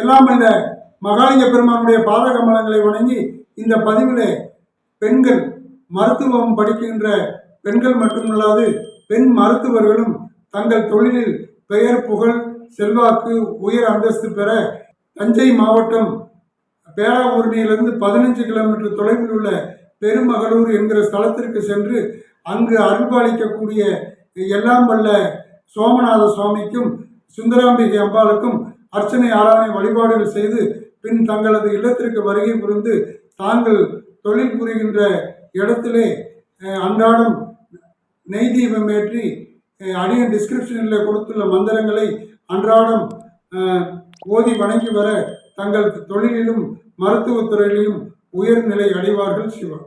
எல்லாம் இந்த மகாலிங்க பெருமானுடைய பாத கமலங்களை வணங்கி இந்த பதிவிலே பெண்கள் மருத்துவம் படிக்கின்ற பெண்கள் மட்டுமல்லாது பெண் மருத்துவர்களும் தங்கள் தொழிலில் பெயர் புகழ் செல்வாக்கு உயர் அந்தஸ்து பெற தஞ்சை மாவட்டம் பேராவூரணியிலிருந்து பதினஞ்சு கிலோமீட்டர் தொலைவில் உள்ள பெருமகளூர் என்கிற ஸ்தலத்திற்கு சென்று அங்கு அருள்பாலிக்கக்கூடிய எல்லாம் வல்ல சோமநாத சுவாமிக்கும் சுந்தராம்பிகை அம்பாளுக்கும் அர்ச்சனை ஆராதனை வழிபாடுகள் செய்து பின் தங்களது இல்லத்திற்கு வருகை புரிந்து தாங்கள் தொழில் புரிகின்ற இடத்திலே அன்றாடம் நெய் தீபம் ஏற்றி அடிய டிஸ்கிரிப்ஷனில் கொடுத்துள்ள மந்திரங்களை அன்றாடம் ஓதி வணங்கி வர தங்கள் தொழிலிலும் மருத்துவத் துறையிலும் உயர்நிலை அடைவார்கள் சிவா.